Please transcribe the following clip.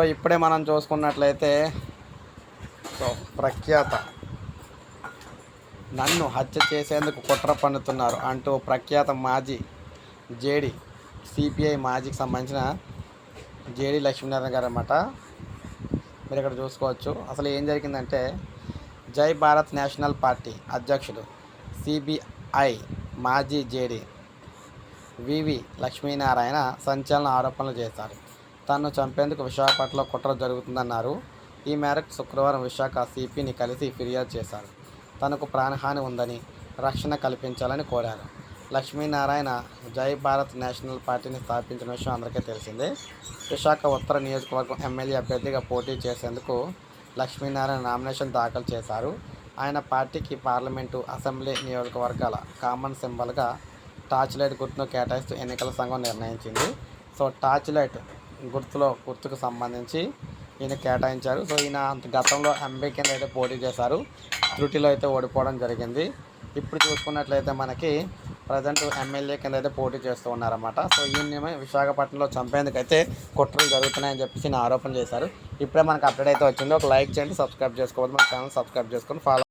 So ఇప్పుడే మనం చూసుకున్నట్లయితే సో ప్రఖ్యాత నన్ను హత్య చేసేందుకు కుట్ర పన్నుతున్నారు అంటూ ప్రఖ్యాత మాజీ జేడి సిపిఐ మాజీకి సంబంధించిన జేడి లక్ష్మీనారాయణ గారు అన్నమాట. మీరు ఇక్కడ చూసుకోవచ్చు. అసలు ఏం జరిగిందంటే జై భారత్ నేషనల్ పార్టీ అధ్యక్షుడు సిబిఐ మాజీ జేడి వివి లక్ష్మీనారాయణ సంచలన ఆరోపణలు చేశారు. తనను చంపేందుకు విశాఖపట్నంలో కుట్ర జరుగుతుందన్నారు. ఈ మేరకు శుక్రవారం విశాఖ సిపిని కలిసి ఫిర్యాదు చేశారు. తనకు ప్రాణహాని ఉందని రక్షణ కల్పించాలని కోరారు. లక్ష్మీనారాయణ జై భారత్ నేషనల్ పార్టీని స్థాపించిన విషయం అందరికీ తెలిసిందే. విశాఖ ఉత్తర నియోజకవర్గం ఎమ్మెల్యే అభ్యర్థిగా పోటీ చేసేందుకు లక్ష్మీనారాయణ నామినేషన్ దాఖలు చేశారు. ఆయన పార్టీకి పార్లమెంటు అసెంబ్లీ నియోజకవర్గాల కామన్ సింబల్గా టార్చ్ లైట్ గుర్తును కేటాయిస్తూ ఎన్నికల సంఘం నిర్ణయించింది. సో టార్చ్ లైట్ గుర్తులో గుర్తుకు సంబంధించి ఈయన కేటాయించారు. సో ఈయన గతంలో ఎంపీ కింద అయితే పోటీ చేశారు. త్రుటిలో అయితే ఓడిపోవడం జరిగింది. ఇప్పుడు చూసుకున్నట్లయితే మనకి ప్రజెంట్ ఎమ్మెల్యే కింద అయితే పోటీ చేస్తూ ఉన్నారన్నమాట. సో ఈయన విశాఖపట్నంలో చంపేందుకైతే కుట్రలు జరుగుతున్నాయని చెప్పేసి ఈయన ఆరోపణ చేశారు. ఇప్పుడే మనకు అప్డేట్ అయితే వచ్చింది. ఒక లైక్ చేయండి సబ్స్క్రైబ్ చేసుకోవద్దు. మన ఛానల్ సబ్స్క్రైబ్ చేసుకొని ఫాలో